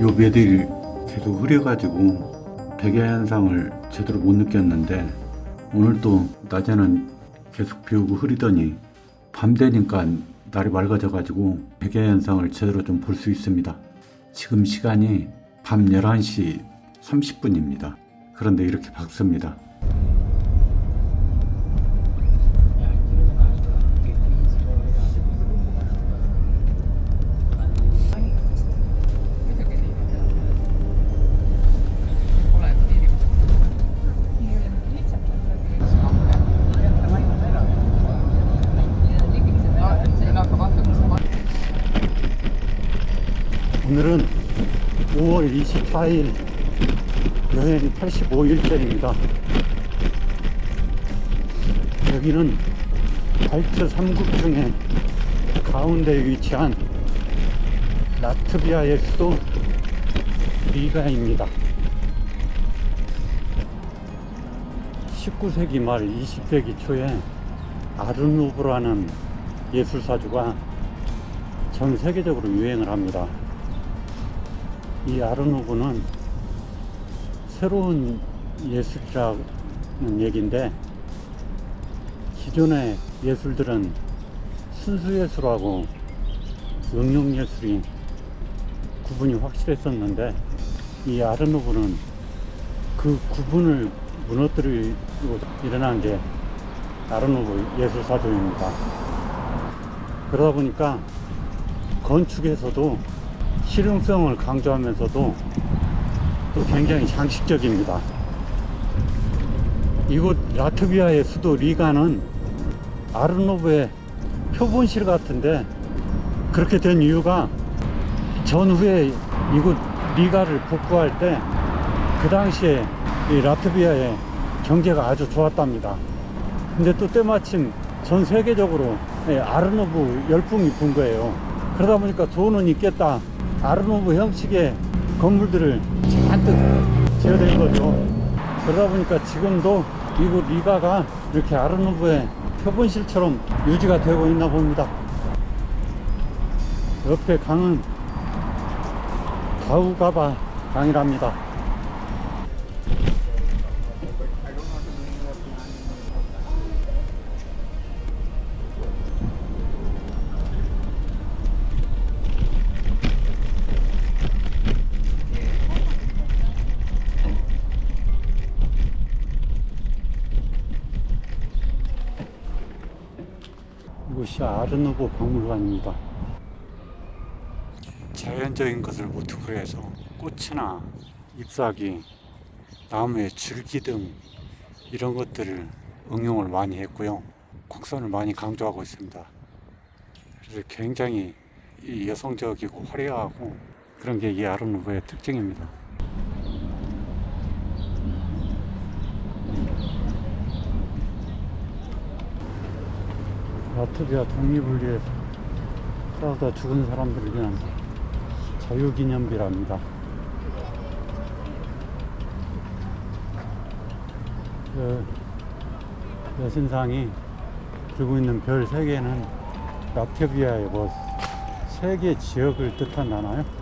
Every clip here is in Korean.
요 매들이 계속 흐려가지고 백야 현상을 제대로 못 느꼈는데 오늘 또 낮에는 계속 비 오고 흐리더니 밤 되니까 날이 맑아져가지고 백야 현상을 제대로 좀 볼 수 있습니다. 지금 시간이 밤 11시 30분입니다. 그런데 이렇게 밝습니다. 오늘은 5월 24일 여행이 85일째입니다. 여기는 발트 3국 중에 가운데 위치한 라트비아의 수도 리가입니다. 19세기 말 20세기 초에 아르누브라는 예술사주가 전 세계적으로 유행을 합니다. 이 아르누브는 새로운 예술이라는 얘기인데 기존의 예술들은 순수예술하고 응용예술이 구분이 확실했었는데 이 아르누브는 그 구분을 무너뜨리고 일어난 게 아르누브 예술사조입니다. 그러다 보니까 건축에서도 실용성을 강조하면서도 또 굉장히 장식적입니다. 이곳 라트비아의 수도 리가는 아르노브의 표본실 같은데 그렇게 된 이유가 전후에 이곳 리가를 복구할 때 그 당시에 이 라트비아의 경제가 아주 좋았답니다. 근데 또 때마침 전 세계적으로 예, 아르노브 열풍이 분 거예요. 그러다 보니까 돈은 있겠다. 아르노브 형식의 건물들을 잔뜩 지어낸 거죠. 그러다 보니까 지금도 이곳 리가가 이렇게 아르노브의 표본실처럼 유지가 되고 있나 봅니다. 옆에 강은 다우가바 강이랍니다. 이곳이 아르누보 박물관입니다. 자연적인 것을 모티브로 해서 꽃이나 잎사귀, 나무의 줄기 등 이런 것들을 응용을 많이 했고요. 곡선을 많이 강조하고 있습니다. 그래서 굉장히 이 여성적이고 화려하고 그런 게 이 아르누보의 특징입니다. 라트비아 독립을 위해서 싸우다 죽은 사람들을 위한 자유기념비랍니다. 그 여신상이 들고 있는 별 3개는 라트비아의 뭐 세계 지역을 뜻한다나요?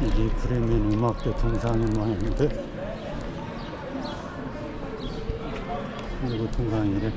이게 브레멘 음악대 동상의 모양인데? 그리고 동상이래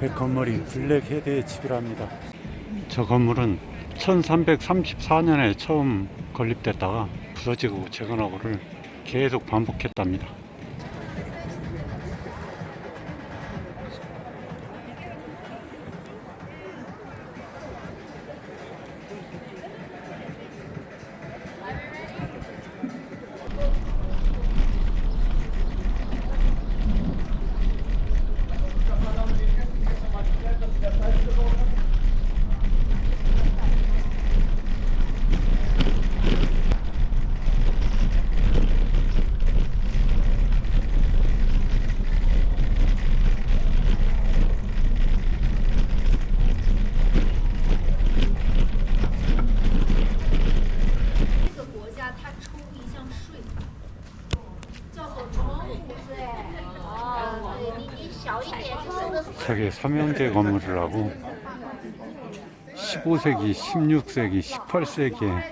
앞에 건물이 블랙 헤드의 집이랍니다. 저 건물은 1334년에 처음 건립됐다가 부서지고 재건하고를 계속 반복했답니다. 세계 3형제 건물을 하고 15세기, 16세기, 18세기에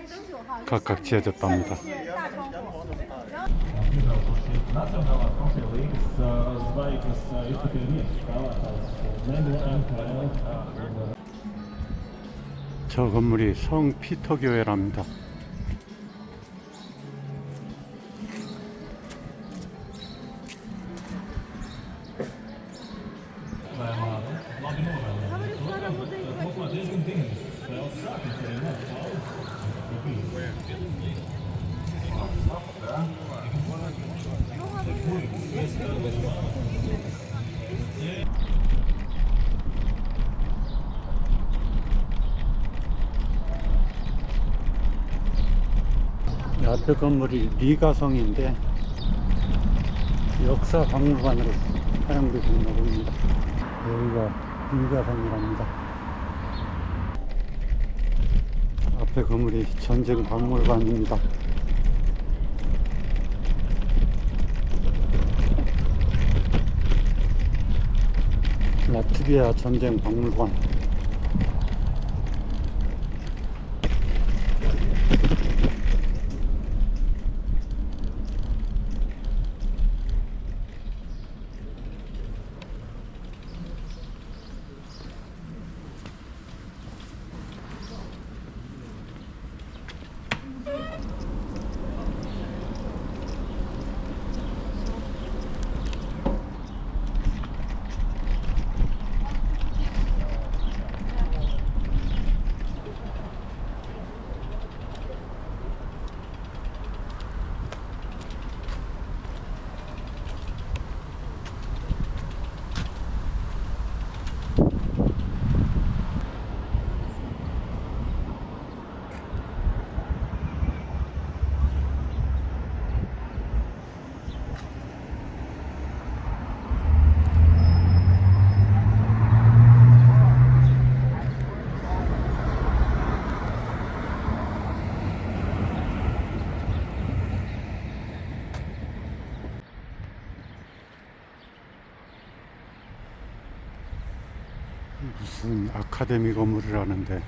각각 지어졌답니다. 저 건물이 성 피터 교회랍니다. 앞에 건물이 리가성인데 역사 박물관으로 사용되고 있나 봅니다. 여기가 리가성이랍니다. 앞에 건물이 전쟁 박물관입니다. 라트비아 전쟁 박물관. 무슨 아카데미 건물이라는데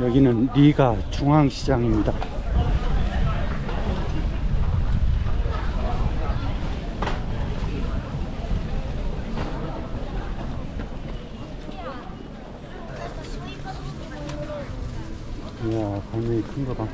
여기는 리가 중앙시장입니다. 이야, 갈매기 큰거 봐.